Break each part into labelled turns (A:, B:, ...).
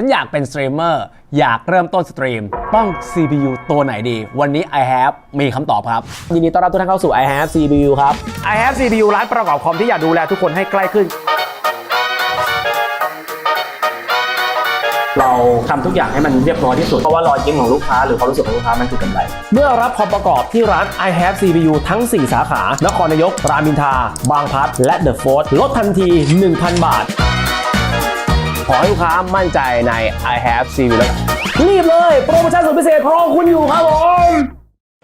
A: ฉันอยากเป็นสตรีมเมอร์อยากเริ่มต้นสตรีม ต้อง CPU ตัวไหนดี วันนี้ I have มีคำตอบครับ
B: ยินดีต้อนรับทุกท่านเข้าสู่ i have CPU ครับ
C: I have CPU ร้านประกอบคอมที่อยากดูแลทุกคนให้ใกล้ขึ้น
B: เราทำทุกอย่างให้มันเรียบร้อยที่สุด เพราะว่ารอยยิ้มของลูกค้าหรือความรู้สึกของลูกค้ามันคือกำไร เมื่อรับคอมประกอบที่ร้าน i have CPU ทั้ง 4 สาขา นครนายก รามอินทราบางพลัด และเดอะโฟร์ลดทันที 1,000 บาท ขอให้ลูกค้ามั่นใจใน i have CPU แล้วรีบเลย โปรโมชั่นสุดพิเศษรอคุณอยู่ครับผม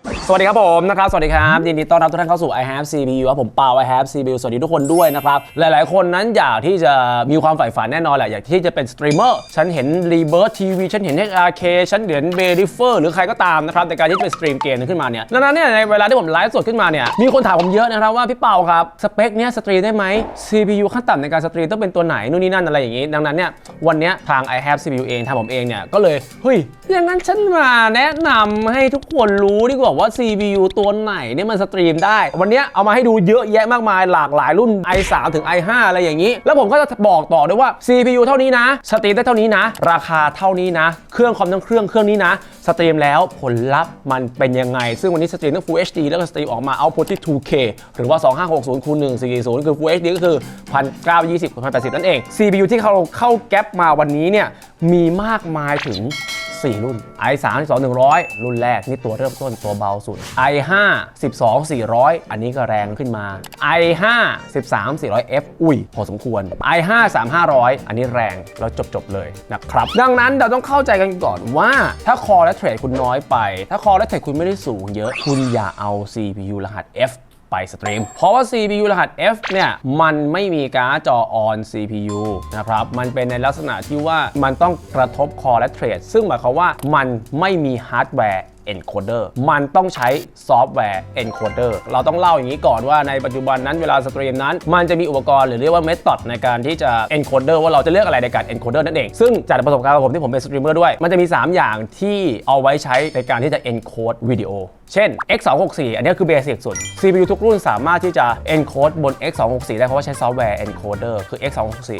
A: สวัสดีครับผมนะครับ สวัสดีครับยินดีต้อนรับทุกท่านเข้าสู่ I have CPU ครับผมเปา I have CPU สวัสดีทุกคนด้วยนะครับ หลายๆ คนนั้นอยากที่จะมีความใฝ่ฝันแน่นอนแหละ อยากที่จะเป็นสตรีมเมอร์ ฉันเห็น r e b i r t TV ฉันเห็น XRK ฉันเห็น b e r i f e r หรือใครก็ตามนะครับในการที่จะเป็นสตรีมเกมขึ้นมาเนี่ยดังนั้นเนี่ยในเวลาที่ผมไลฟ์สดขึ้นมาเนี่ยมีคนถามผมเยอะนะครับว่าพี่เปาครับสเปคเนี้ยสตรีมได้ไหม CPU ขั้นต่ำในการสตรีมต้องเป็นตัวไหนนู่นนี่นั่นอะไรอย่างงี้ ดังนั้นเนี่ยวันเนี้ยทาง I have CPU เองทางผมเองเนี่ยก็เลยเฮ้ยอย่างนั้นฉันมาแนะนำให้ทุกคนรู้ดีกว่าว่า CPU ตัวไหนเนี่ยมันสตรีมได้ วันนี้เอามาให้ดูเยอะแยะมากมายหลากหลายรุ่น i3 ถึง i5 อะไรอย่างนี้ แล้วผมก็จะบอกต่อด้วยว่า CPU เท่านี้นะสตรีมได้เท่านี้นะ ราคาเท่านี้นะ เครื่องคอมทั้งเครื่องเครื่องนี้นะสตรีมแล้วผลลัพธ์มันเป็นยังไง ซึ่งวันนี้สตรีมทั้ง Full HD แล้วก็สตรีมออกมาเอาพุทที่ 2K หรือว่า 2560คูณ140คือ Full HD ก็คือ1920คูณ1080นั่นเอง CPU ที่เขาเข้าแก๊ปมาวันนี้เนี่ยมีมากมายถึง 4 รุ่น i3 12 100 รุ่นแรกนี่ตัวเริ่มต้นตัวเบาสุด i5 12 400 อันนี้ก็แรงขึ้นมา i5 13 400F อุ้ย พอสมควร i5 3500 อันนี้แรงแล้วจบจบๆเลยนะครับ ดังนั้นเราต้องเข้าใจกันก่อนว่าถ้าคอและเทรดคุณน้อยไป ถ้าคอและเทรดคุณไม่ได้สูงเยอะคุณอย่าเอา CPU รหัส F ไปสตรีม เพราะว่า CPU รหัส F เนี่ย มันไม่มีการ์ดจอ on CPU นะครับ มันเป็นในลักษณะที่ว่ามันต้องกระทบคอและเทรด ซึ่งหมายความว่ามันไม่มีฮาร์ดแวร์ encoder มันต้องใช้ซอฟต์แวร์ encoder เราต้องเล่าอย่างนี้ก่อนว่าในปัจจุบันนั้นเวลาสตรีมนั้น มันจะมีอุปกรณ์หรือเรียกว่า method ในการที่จะ encoder ว่าเราจะเลือกอะไรในการ encoder นั่นเอง ซึ่งจากประสบการณ์ของผมที่ผมเป็นสตรีมเมอร์ด้วย มันจะมี 3 อย่างที่เอาไว้ใช้ในการที่จะ encode วิดีโอเช่น X264 อันนี้คือเบสิกสุด CPU ทุกรุ่นสามารถที่จะ encode บน X264 ได้เพราะว่าใช้ซอฟต์แวร์ encoder คือ X264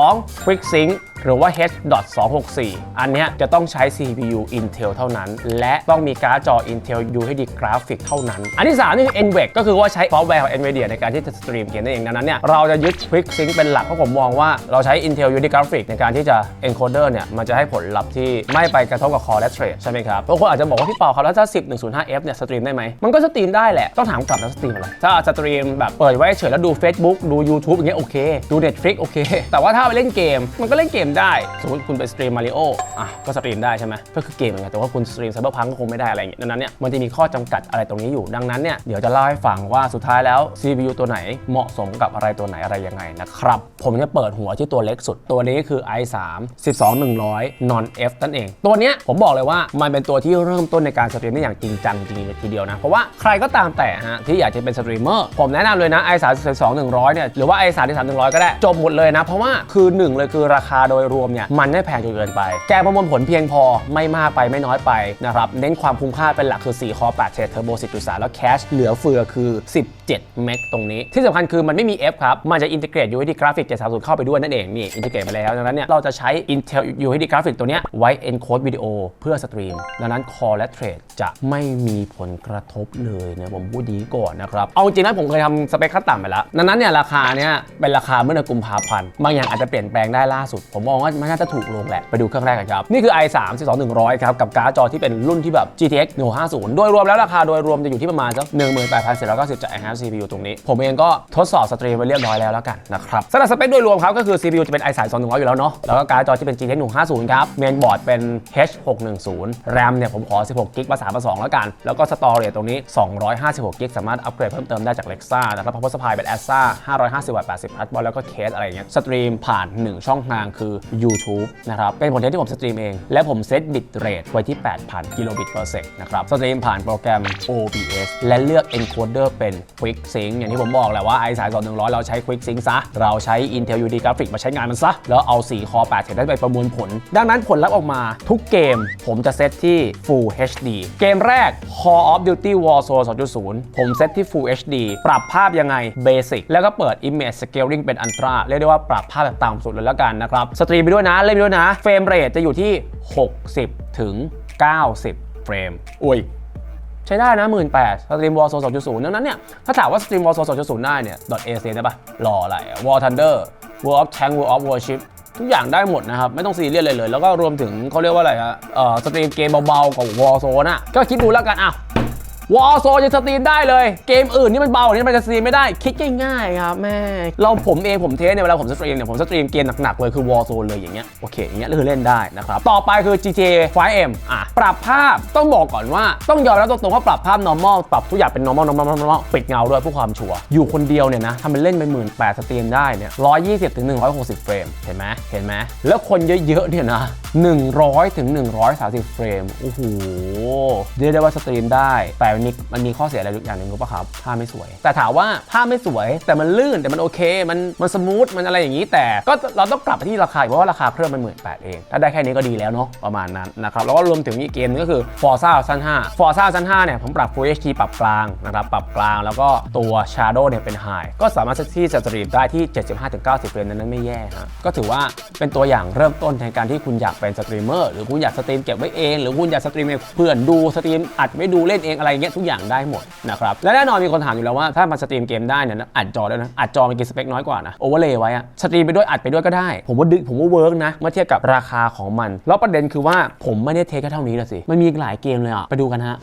A: 2 QuickSync หรือว่า H.264 อันนี้จะต้องใช้ CPU Intel เท่านั้น และต้องมีการ์ดจอ Intel UHD Graphic เท่านั้น อันที่ 3 นี่คือ NVENC ก็คือว่าใช้ซอฟต์แวร์ของ NVIDIA ในการที่จะสตรีมเกมนั่นเองดังนั้นเนี่ยเราจะยึด QuickSync เป็นหลักเพราะผมมองว่าเราใช้ Intel UHD Graphic ในการที่จะ encoder เนี่ยมันจะให้ผลลัพธ์ที่ไม่ไปกระทบกับ core และ trade ใช่ไหมครับบางคนอาจจะบอกว่าพี่เปาครับแล้วถ้า10 105F เนี่ยสตรีมได้ไหมมันก็สตรีมได้แหละต้องถามกลับแล้วสตรีมอะไรถ้าสตรีมแบบเปิดไว้เฉยแล้วดู Facebook ดู YouTube อย่างเงี้ยโอเค ดู Netflix โอเค แต่ว่าถ้าไปเล่นเกมมันก็เล่นเกมได้ สมมติคุณไปสตรีมมาริโออะก็สตรีมได้ใช่ไหมก็คือเกมเหมือนกันแต่ว่าคุณสตรีมไซเบอร์พังก็คงไม่ได้อะไรอย่างเงี้ยดังนั้นเนี่ยมันจะมีข้อจำกัดอะไรตรงนี้อยู่ดังนั้นเนี่ยเดี๋ยวจะเล่าให้ฟังว่าสุดท้ายแล้ว CPU ตัวไหนเหมาะสมกับอะไรตัวไหนอะไรยังไงนะครับผมจะเปิดหัวที่ตัวเล็กสุดตัวนี้คือ i3 12 100 non F นั่นเอง ตัวเนี้ยผมบอกเลยว่ามันเป็นตัวที่เริ่มต้นในการสตรีมได้อย่างจริงจังจริงๆทีเดียวนะ เพราะว่าใครก็ตามแต่ฮะที่อยากจะเป็นสตรีมเมอร์ผมแนะนำเลยนะ i3 12 100เนี่ยหรือว่า i3 13 100ก็ได้ จบหมดเลยนะ เพราะว่าคือหนึ่งเลยคือราคาโดยรวมเนี่ยมันไม่แพงจนเกินไป แกประมวลผลเพียงพอไม่มากไปไม่น้อยไปนะครับเน้นความคุ้มค่าเป็นหลักคือ 4 คอ8เทรดเทอร์โบ10.3แล้วแคชเหลือเฟือคือ 17 เมกตรงนี้ ที่สำคัญคือมันไม่มี F ครับ มันจะอินทิเกรต UHD Graphic 730 เข้าไปด้วยนั่นเอง นี่อินทิเกรตมาแล้ว ดังนั้นเนี่ยเราจะใช้ Intel UHD Graphic ตัวเนี้ยไว้ encode วิดีโอเพื่อสตรีม ดังนั้น Core และ Trade จะไม่มีผลกระทบเลยนะผมพูดดีก่อนนะครับ เอาจริงนะผมเคยทำสเปคขั้นต่ำไปแล้วดังนั้นเนี่ยราคาเนี่ยเป็นราคาเมื่อเดือนกุมภาพันธ์บางอย่างอาจจะเปลี่ยนแปลงได้ล่าสุด ผมมองว่ามันน่าจะถูกลงแหละ ไปดูเครื่องแรกกันครับ นี่คือ i3 12100 ครับ กับการ์ดจอที่เป็นรุ่นที่แบบ GTX 150 โดยรวมแล้วราคาโดยรวมจะอยู่ที่ประมาณสัก18,490จาก i5 CPU ตรงนี้ ผมเองก็ทดสอบสตรีมไปเรียบร้อยแล้วแล้วกันนะครับสำหรับสเปคโดยรวมครับก็คือ CPU จะเป็น i3 2100อยู่แล้วเนาะแล้วก็การ์ดจอที่เป็น GTX 150ครับเมนบอร์ดเป็น H610 RAM เนี่ยผมขอ 16กิกภาษาภาษา2แล้วกันแล้วก็็สตอเรจตรงนี้ 256กิกสามารถอัปเกรดเพิ่มเติมได้จาก Lexa นะครับเพราะสปายเป็น ASA 550วัตต์80พัทบอลแล้วก็เคสอะไรอย่างเงี้ยสตรีมผ่าน 1 ช่องทางคือ YouTube นะครับ เป็นผลเทสที่ผมสตรีมเอง และผมเซตบิตเรทไว้ที่ 8,000 กิโลบิต per sec นะครับสตรีมผ่านโปรแกรม OBS และเลือก encoder เป็น Quick Sync อย่างที่ผมบอกแหละว่า i สาย2100เราใช้ Quick Sync ซะ เราใช้ Intel UD Graphics มาใช้งานมันซะ แล้วเอา 4 คอ8เทรดได้ไปประมวลผล ดังนั้นผลลัพธ์ออกมาทุกเกมผมจะเซตที่ Full HD เกมแรกคอ Call of Duty Warzone 2.0 ผมเซตที่ Full HD ปรับภาพยังไง Basic แล้วก็เปิด Image Scaling เป็น Ultra เรียกได้ว่าปรับภาพแบบต่ำสุดเลยแล้วกันนะครับ สตรีมไปด้วยนะ เล่นไปด้วยนะ เฟรมเรทจะอยู่ที่ 60 ถึง 90 เฟรม อุ้ยใช้ได้นะ 1 8 0 0 0สตรีม Warzone 2.0ดังนั้นเนี่ย ถ้าถามว่าสตรีม Warzone 2.0ได้เนี่ย .ac ได้ปะรออะไรอะ War Thunder World of Tank World of Warship ทุกอย่างได้หมดนะครับ ไม่ต้องซีเรียสเลยเลย แล้วก็รวมถึงเขาเรียกว่าอะไรฮะเอ่อสตรีมเกมเบาๆกับวอลโซนอะก็คิดดูแล้วกันอะ วอ r z โซจะสตรีมได้เลย เกมอื่นนี่มันเบากว่านี้มันจะสตรีมไม่ได้ คิดง่ายๆครับแม่เราผมเองผมเทสเนี่ยเวลาผมสตรีมเนี่ยผมสตรีมเกมหนักๆเลยคือวอ r z โซเลยอย่างเงี้ยโอเคอย่างเงี้ยคือเล่นได้นะครับต่อไปคือ GTA 5M อะปรับภาพต้องบอกก่อนว่าต้องยอมรับตรงๆว่าปรับภาพ normal ปรับทุกอย่างเป็น normal normal normal ปิดเงาด้วยเพื่อความชัวร์อยู่คนเดียวเนี่ยนะทำเป็นเล่นเป็นหมื่นแปดสตรีมได้เนี่ย120ถึง160เฟรมเห็นไหมเห็นไหมแล้วคนเยอะๆเนี่ยนะ100ถึง130เฟรมโอ้โหเรียกได้ว่าสตรีมได้แต่มันมีมันมีข้อเสียอะไรอย่างหนึ่งรู้ป่ะครับภาพไม่สวย แต่ถามว่าภาพไม่สวยแต่มันลื่นแต่มันโอเค มันมันสมูทมันอะไรอย่างนี้ แต่ก็เราต้องกลับไปที่ราคาเพราะว่าราคาเครื่องมันหมื่นแปดเองถ้าได้แค่นี้ก็ดีแล้วเนาะประมาณนั้นนะครับแล้วก็รวมถึงอีกเกมนึงก็คือ Forza ซัน5 Forza ซัน5เนี่ยผมปรับ Full HD ปรับกลางนะครับปรับกลางแล้วก็ตัว Shadow เนี่ยเป็น High ก็สามารถที่จะสตรีมได้ที่ 75-90เฟรมนั้นไม่แย่ฮะก็ถือว่าเป็นตัวอย่างเริ่มต้นในการที่คุณอยากเป็นสตรีมเมอร์หรือคุณอยากสตรีมเก็บไว้เอง หรือคุณอยากสตรีมให้เพื่อนดูสตรีมอัดไว้ดูเล่นเองอะไรเงี้ยทุกอย่างได้หมดนะครับและแน่นอนมีคนถามอยู่แล้วว่าถ้ามาสตรีมเกมได้เนี่ยอัดจอด้วยนะอัดจอมันกินสเปคน้อยกว่านะโอเวอร์เลย์ไว้อะสตรีมไปด้วยอัดไปด้วยก็ได้ ผมว่าดึกผมว่าเวิร์กนะเมื่อเทียบกับราคาของมัน แล้วประเด็นคือว่าผมไม่ได้เทคแค่เท่านี้ละสิมันมีอีกหลายเกมเลยอะไปดูกันฮะ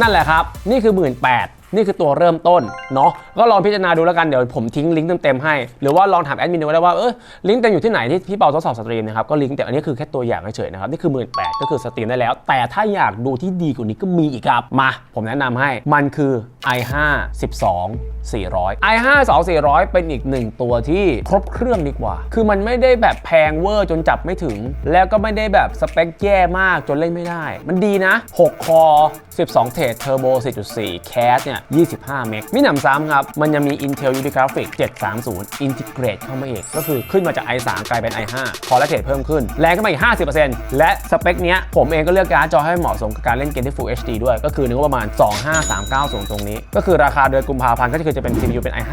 A: นั่นแหละครับ นี่คือ 1 8ื่นนี่คือตัวเริ่มต้นเนาะ ก็ลองพิจารณาดูแล้วกันเดี๋ยวผมทิ้งลิงก์เต็มๆให้ หรือว่าลองถามแอดมินดูก็ได้ว่าเออลิงก์เต็มอยู่ที่ไหนที่พี่เปาทดสอบสตรีมนะครับก็ลิงก์แต่อันนี้คือแค่ตัวอย่างเฉยๆนะครับนี่คือ 1 8ื่นก็คือสตรีมได้แล้ว แต่ถ้าอยากดูที่ดีกว่านี้ก็มีอีกครับมาผมแนะนำให้มันคือ i5 12 400 i5 2400 เป็นอีกหนึ่งตัวที่ครบเครื่องดีกว่า คือมันไม่ได้แบบแพงเวอร์จนจับไม่ถึง แล้วก็ไม่ได้แบบสเปคแย่มากจนเล่นไม่ได้ มันดีนะ 6 คอ 12 เทรดเทอร์โบ 4.4 แคสเนี่ย 25 เมกมีหนำซ้ำครับมันยังมี Intel UD Graphics 730 Integrate เข้ามาอีก ก็คือขึ้นมาจาก i3 กลายเป็น i5 คอและเทรดเพิ่มขึ้น แรงขึ้นมาอีก 50%และสเปคเนี้ยผมเองก็เลือกการ์ดจอให้เหมาะสมกับการเล่นเกมที่ Full HD ด้วย ก็คือนึกว่าประมาณ 25390 ตรงนี้ ก็คือราคาเดือนกุมภาพันธ์ก็คือจะเป็น CPU เป็น i5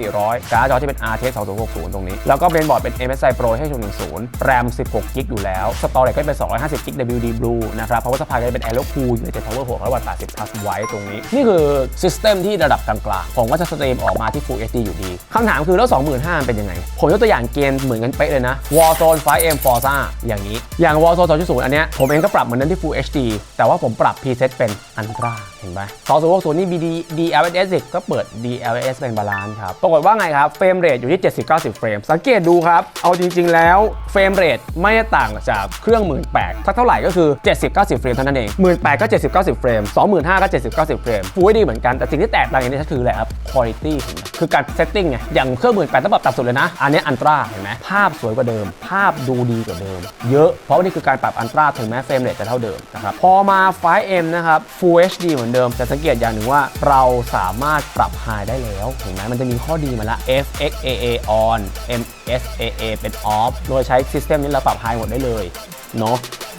A: 12400 การ์ดจอที่เป็น RTX 2060 ตรงนี้ แล้วก็เบนบอร์ดเป็น MSI Pro H110 RAM 16 GB อยู่แล้ว Storage ก็เป็น 250 GB WD Blue นะครับ Power Supply ก็จะเป็น Aero Cool United Power 600วัตต์80 plus ไว้ตรงนี้ นี่คือ System ที่ระดับกลางๆ ผมก็จะสตรีมออกมาที่ Full HD อยู่ดีคำถามคือแล้ว 25,000มันเป็นยังไง ผมยกตัวอย่างเกมเหมือนกันเป๊ะเลยนะ Warzone 5M Forza อย่างนี้ อย่าง Warzone 2.0 อันเนี้ยผมเองก็ปรับเหมือนนั้นที่ Full HD แต่ว่าผมปรับ preset เป็น Ultra เห็นไหม2060นี่ BD DLSS 10ก็เปิด DLSS เป็นบาลานซ์ครับ ปรากฏว่าไงครับ เฟรมเรทอยู่ที่ 70-90 เฟรม สังเกตดูครับ เอาจริง ๆ แล้วเฟรมเรทไม่ได้ต่างจากเครื่อง 18,000ถ้าเท่าไหร่ก็คือ 70-90 เฟรมเท่านั้นเอง 1 8 0 0ก็ 70-90 เฟรม 25,000ก็ 70-90 เฟรมฟูดีเหมือนกัน แต่สิ่งที่แตกต่างอย่างนี้ก็คืออะไรครับ quality คือการเซตติ้งไงอย่างเครื่อง18,000ต้องปรับต่ำสุดเลยนะ อันนี้อันตราเห็นไหมภาพสวยกว่าเดิม ภาพดูดีกว่าเดิม เยอะ เพราะว่านี่คือการปรับอันตราถึงแม้เฟรมเรทจะเท่าเดิมนะครับพอมา 5M นะครับ Full HD เหมือนเดิมแต่สังเกตอย่างหนึ่งว่าเราสามารถปรับ High ได้แล้วเห็นไหมมันจะมีข้อดีมาละ FXAA on MSAA เป็น off โดยใช้ System นี้เราปรับ High หมดได้เลยเนาะ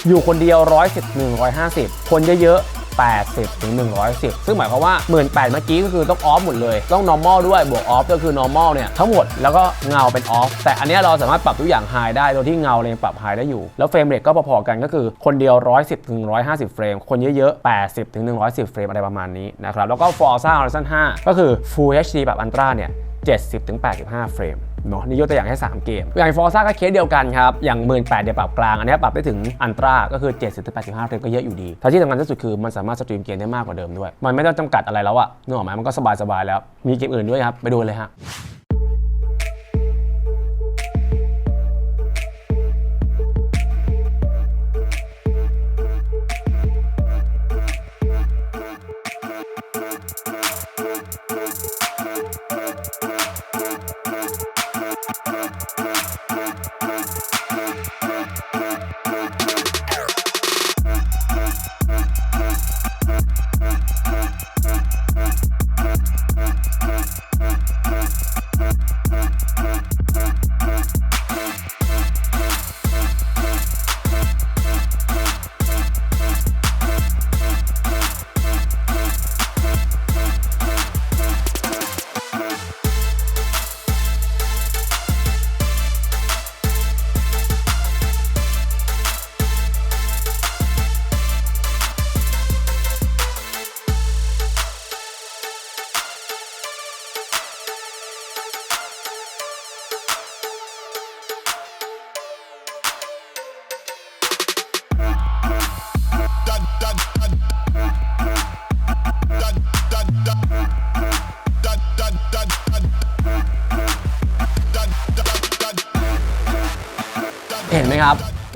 A: อยู่คนเดียว 110 150 คนเยอะๆ 80ถึง110 ซึ่งหมายความว่า 18,000เมื่อกี้ก็คือต้องออฟหมดเลย ต้อง normal ด้วยบวกออฟก็คือ normal เนี่ยทั้งหมดแล้วก็เงาเป็นออฟแต่อันนี้เราสามารถปรับทุกอย่าง high ได้โดยที่เงาเรายังปรับ high ได้อยู่ แล้วเฟรมเรทก็พอๆกันก็คือคนเดียว 110ถึง150 เฟรม คนเยอะๆ 80ถึง110 เฟรมอะไรประมาณนี้นะครับแล้วก็ Forza Horizon 5 ก็คือ Full HD แบบ Ultra เนี่ย70ถึง85 เฟรม เนาะนี่ยกตัวอย่างแค่3เกม อย่างฟอร์ซ่าก็เคสเดียวกันครับ อย่าง 1 8ื่นแปดเดี๋ยวปรับกลาง อันนี้ปรับได้ถึงอันตราก็คือ 70-85เฟรมก็เยอะอยู่ดีแต่ที่สำคัญที่สุดคือมันสามารถสตรีมเกมได้มากกว่าเดิมด้วย มันไม่ต้องจำกัดอะไรแล้วอะนึกออกไหมมันก็สบายๆแล้ว มีเกมอื่นด้วยครับไปดูเลยฮะ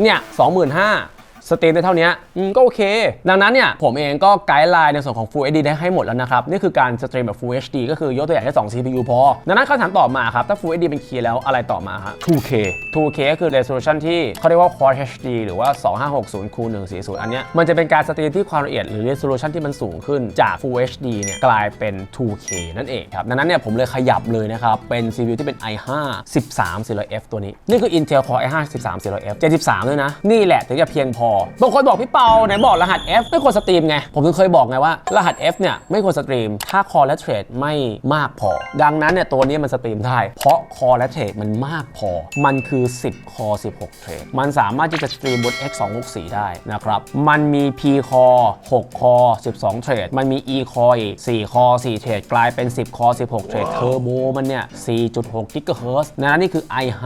A: เนี่ย25,000 สตรีมได้เท่านี้อืมก็โอเค ดังนั้นเนี่ยผมเองก็ไกด์ไลน์ในส่วนของ Full HD ได้ให้หมดแล้วนะครับ นี่คือการสตรีมแบบ Full HD ก็คือยกตัวอย่างแค่2 CPU พอ ดังนั้นคำถามต่อมาครับ ถ้า Full HD เป็นคีย์แล้วอะไรต่อมาฮะ 2K 2K ก็คือ resolution ที่เขาเรียกว่า Quad HD หรือว่า 2560คูณ140 อันเนี้ยมันจะเป็นการสตรีมที่ความละเอียดหรือ resolution ที่มันสูงขึ้นจาก Full HD เนี่ยกลายเป็น 2K นั่นเองครับดังนั้นเนี่ยผมเลยขยับเลยนะครับเป็น CPU ที่เป็น i5 13400F ตัวนี้นี่คือ Intel Core i5 13400F 73ด้วยนะนี่แหละถึงจะเพียงพอบางคนบอกพี่เปาไหนบอกรหัส F ไม่ควรสตรีมไง ผมถึงเคยบอกไงว่า รหัส F เนี่ยไม่ควรสตรีม ถ้า Core และเทรดไม่มากพอ ดังนั้นเนี่ยตัวนี้มันสตรีมได้ เพราะ Core และเทรดมันมากพอ มันคือ 10 Core 16 เทรด มันสามารถที่จะสตรีมบน X264 ได้นะครับ มันมี P Core 6 Core 12 เทรด มันมี E Core อีก4 Core 4เทรด กลายเป็น 10 Core 16 เทรด เทอร์โบมันเนี่ย4.6 GHz ดังนั้นนี่คือ i5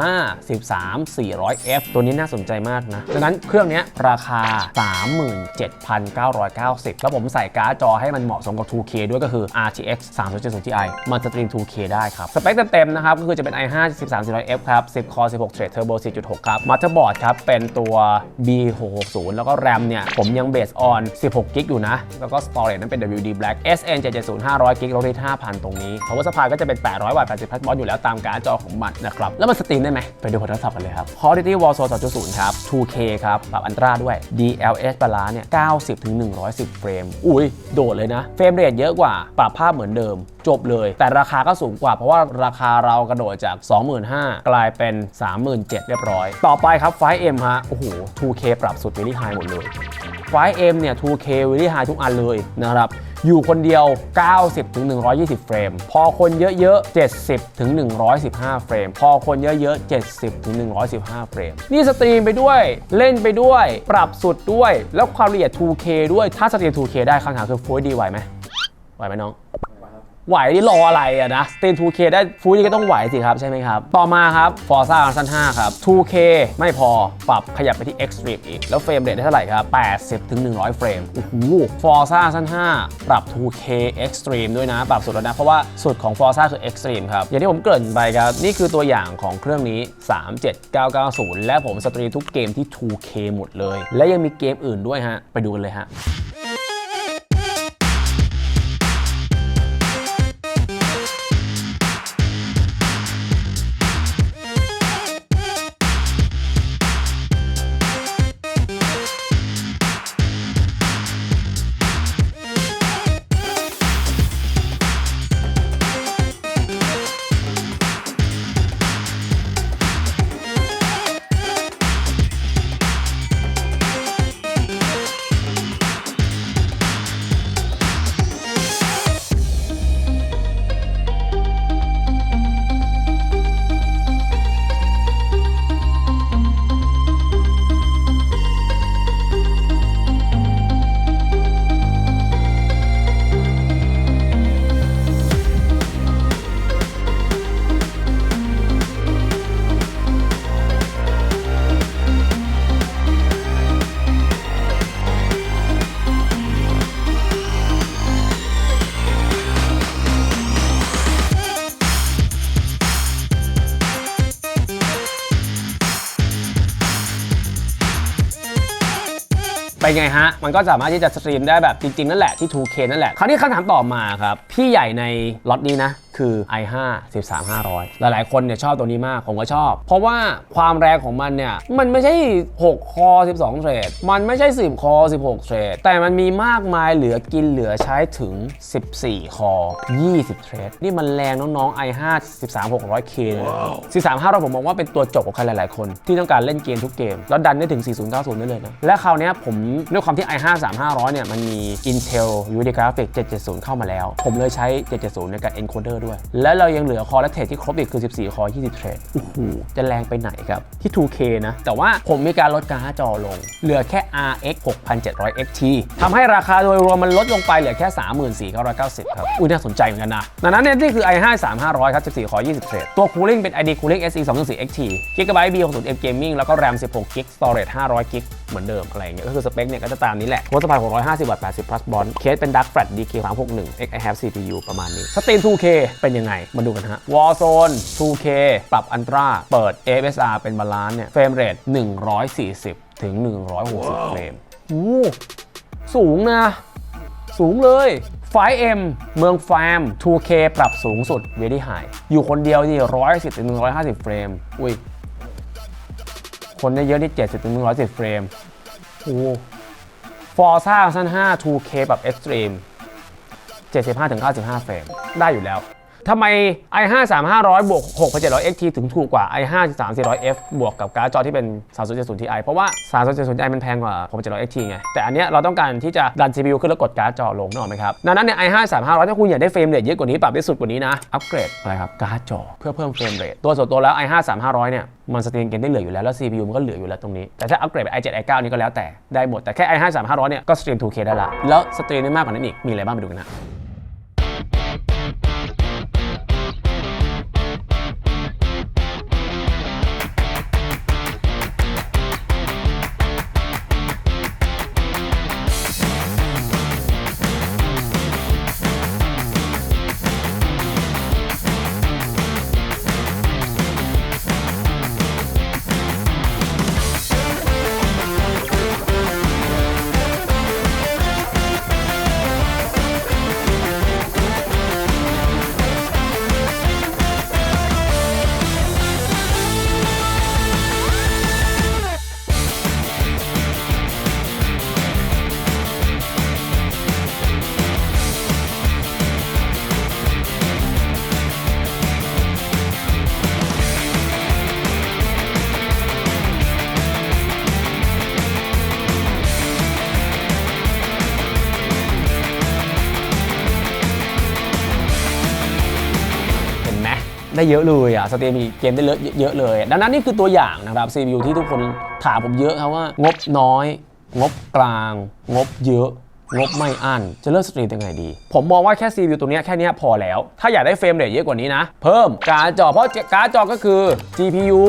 A: 13 400F ตัวนี้น่าสนใจมากนะดังนั้นเครื่องเนี้ยราคาคา 37,990 แล้วผมใส่การ์ดจอให้มันเหมาะสมกับ 2K ด้วยก็คือ RTX 3070 Ti มันสตรีม 2K ได้ครับ สเปคเต็มๆนะครับ ก็คือจะเป็น i5 13400F ครับ 10 Core 16 Thread Turbo 4.6 ครับ Motherboard ครับ เป็นตัว B660 แล้วก็ RAM เนี่ย ผมยังเบสออน 16 g b อยู่นะ แล้วก็ Storage นั้นเป็น WD Black SN 770 500 g b ลดที่5,000 ตรงนี้ Power Supply ก็จะเป็น 800 วัตต์80พัทวัตต์อยู่แล้วตามการ์ดจอของมันนะครับ แล้วมันสตรีมได้ไหมไปดูผลทดสอบกันเลยครับ Quality Warzone 2.0 ครับ 2K ครับปรับอันตราด้วย DLS บาลานเนี่ย 90ถึง110 เฟรม อุ้ย โดดเลยนะ เฟรมเรทเยอะกว่า ปรับภาพเหมือนเดิม จบเลย แต่ราคาก็สูงกว่า เพราะว่าราคาเรากระโดดจาก 25,000 กลายเป็น 37,000 เรียบร้อย ต่อไปครับ 5M ฮะ โอ้โห 2K ปรับสุด Very High หมดเลย 5M เนี่ย 2K Very High ทุกอันเลยนะครับ อยู่คนเดียว 90ถึง120 เฟรม พอคนเยอะๆ 70ถึง115 เฟรม พอคนเยอะๆ 70ถึง115 เฟรม นี่สตรีมไปด้วยเล่นไปด้วย ปรับสุดด้วย แล้วความละเอียด 2K ด้วย ถ้าสตรีม 2K ได้คำถามคือ Full HD ไหวไหมไหวไหมน้อง ไหวนี่รออะไรอะนะสเตรีม 2K ได้ฟูลก็ต้องไหวสิครับ ใช่ไหมครับ ต่อมาครับ Forza Horizon 5 ครับ 2K ไม่พอปรับขยับไปที่ Extreme อีก แล้วเฟรมเรทได้เท่าไหร่ครับ 80ถึง100 เฟรม โอ้โห Forza Horizon 5 ปรับ 2K Extreme ด้วยนะ ปรับสุดแล้วนะ เพราะว่าสุดของ Forza คือ Extreme ครับ อย่างที่ผมเกริ่นไปครับ นี่คือตัวอย่างของเครื่องนี้ 37990 และผมสตรีมทุกเกมที่ 2K หมดเลย และยังมีเกมอื่นด้วยฮะ ไปดูกันเลยฮะ เป็นไงฮะ มันก็สามารถที่จะสตรีมได้แบบจริงๆนั่นแหละที่ 2K นั่นแหละ คราวนี้คำถามต่อมาครับ พี่ใหญ่ในล็อตนี้นะคือ i5 13500 หลายๆ คนเนี่ยชอบตัวนี้มาก ผมก็ชอบ เพราะว่าความแรงของมันเนี่ย มันไม่ใช่ 6 คอ 12 เทรด มันไม่ใช่ 10 คอ 16 เทรด แต่มันมีมากมายเหลือกินเหลือใช้ถึง 14 คอ 20 เทรด นี่มันแรงน้องๆ i5 13600K เลยนะ13500 ผมมองว่าเป็นตัวจบของใครหลาย ๆ คน ที่ต้องการเล่นเกมทุกเกม แล้วดันได้ถึง 4090 ได้เลยนะ และคราวเนี้ยผมด้วยความที่ i5 3500 เนี่ย มันมี Intel UD Graphics 770 เข้ามาแล้ว ผมเลยใช้ 770 ในการ encoder ด้วย แล้วเรายังเหลือคอและเทรดที่ครบอีกคือ 14 คอ 20 เทรดโอ้โหจะแรงไปไหนครับ ที่ 2K นะ แต่ว่าผมมีการลดการ์ดจอลง เหลือแค่ RX 6700 XT ทำให้ราคาโดยรวมมันลดลงไปเหลือแค่ 34,990 ครับ อุ้ยน่าสนใจเหมือนกันนะดังนั้นเนี่ยนี่คือ i5 3500 ครับ 14 คอ 20 เทรดตัว cooling เป็น ID cooling SE 2.4 XT Gigabyte B60M Gaming แล้วก็ RAM 16 GB storage 500 GB เหมือนเดิมอะไรอย่างเงี้ยก็คือสเปคเนี่ยก็จะตามนี้แหละหัวสะพาย650วัตต์80 plus bond เคสเป็น Dark Flat DK 361 X I have CPU ประมาณนี้สตรีม 2K เป็นยังไง มาดูกันฮะ Warzone 2K ปรับอันตราเปิด ASR เป็นบาลานซ์เนี่ยเฟรมเรท140 ถึง 160 เฟรมโอ้สูงนะ สูงเลย 5M เมืองแฟม 2K ปรับสูงสุด Very High อยู่คนเดียวที่110ถึง150เฟรม อุ้ย คนได้เยอะที่70ถึง110เฟรม โอ้ฟอร์ซ่าสั้น5 2K แบบ Extreme 75ถึง95เฟรม ได้อยู่แล้ว ทำไม i5 3500บวก6700 XT ถึงถูกกว่า i5 3400F บวกกับการ์ดจอที่เป็น 3070 Ti เพราะว่า 3070 Ti มันแพงกว่า6700 XT ไง แต่อันเนี้ยเราต้องการที่จะดัน CPU ขึ้นแล้วกดการ์ดจอลงนึกออกไหมครับดังนั้นเนี่ย i5 3500ถ้าคุณอยากได้เฟรมเรทเยอะกว่านี้ปรับได้สุดกว่านี้นะอัปเกรดอะไรครับการ์ดจอเพื่อเพิ่มเฟรมเรทตัวส่วนตัวแล้ว i5 3500เนี่ยมันสตรีมเกมได้เหลืออยู่แล้วแล้ว CPU มันก็เหลืออยู่แล้วตรงนี้ แต่ถ้าอัปเกรดไป i7 i9 นี่ก็แล้วแต่ได้หมดแต่แค่ i5 3500เนี่ยก็สตรีม 2K ได้ละแล้วสตรีมได้มากกว่านั้นอีกมีอะไรบ้างไปดูกันนะ ได้เยอะเลยอะสเตมีเกมได้เยอะเยอะเลย ดังนั้นนี่คือตัวอย่างนะครับ CPU ที่ทุกคนถามผมเยอะครับว่างบน้อย งบกลาง งบเยอะ งบไม่อั้นจะเลือกสตรีมยังไงดี ผมมองว่าแค่ CPU ตัวนี้แค่นี้พอแล้ว ถ้าอยากได้เฟรมเรทเยอะกว่านี้นะ เพิ่มการ์ดจอเพราะการ์ดจอก็คือ GPU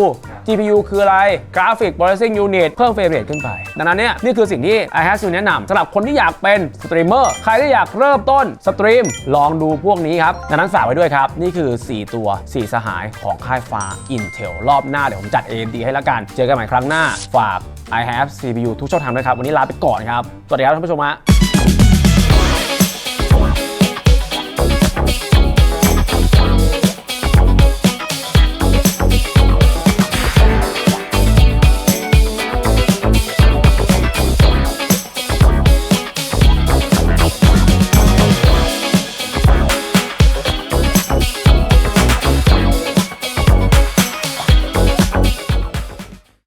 A: GPU คืออะไร Graphic Processing Unit เพิ่มเฟรมเรทขึ้นไป ดังนั้นเนี่ยนี่คือสิ่งที่ i h a v e แนะนำสำหรับคนที่อยากเป็นสตรีมเมอร์ใครที่อยากเริ่มต้นสตรีมลองดูพวกนี้ครับดังนั้นฝากไว้ด้วยครับ นี่คือ 4 ตัว 4 สหายของค่ายฟ้า Intel รอบหน้าเดี๋ยวผมจัด AMD ให้ละกัน เจอกันใหม่ครั้งหน้า ฝาก i have CPU ทุกช่องทางด้วยครับ วันนี้ลาไปก่อนครับ สวัสดีครับท่านผู้ชมฮะ